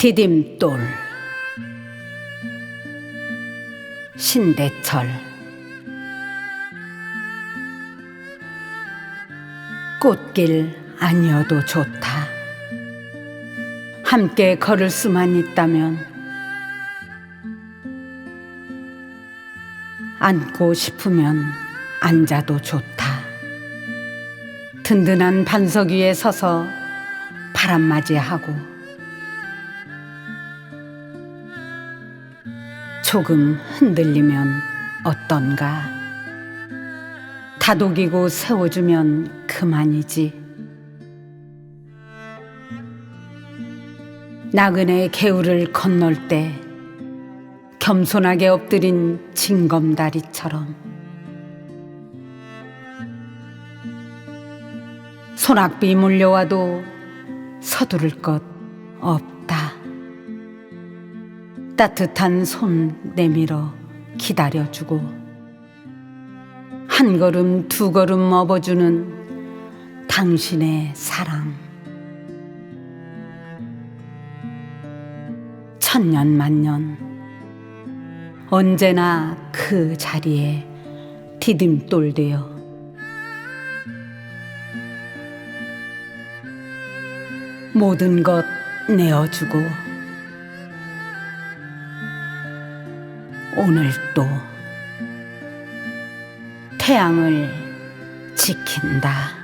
디딤돌 신대철 꽃길 아니어도 좋다. 함께 걸을 수만 있다면 앉고 싶으면 앉아도 좋다. 든든한 반석 위에 서서 바람맞이하고 조금 흔들리면 어떤가? 다독이고 세워주면 그만이지. 나그네 개울을 건널 때 겸손하게 엎드린 징검다리처럼 소낙비 몰려와도 서두를 것 없다. 따뜻한 손 내밀어 기다려주고 한 걸음 두 걸음 업어주는 당신의 사랑. 천년 만년 언제나 그 자리에 디딤돌 되어 모든 것 내어주고 오늘 또 태양을 지킨다.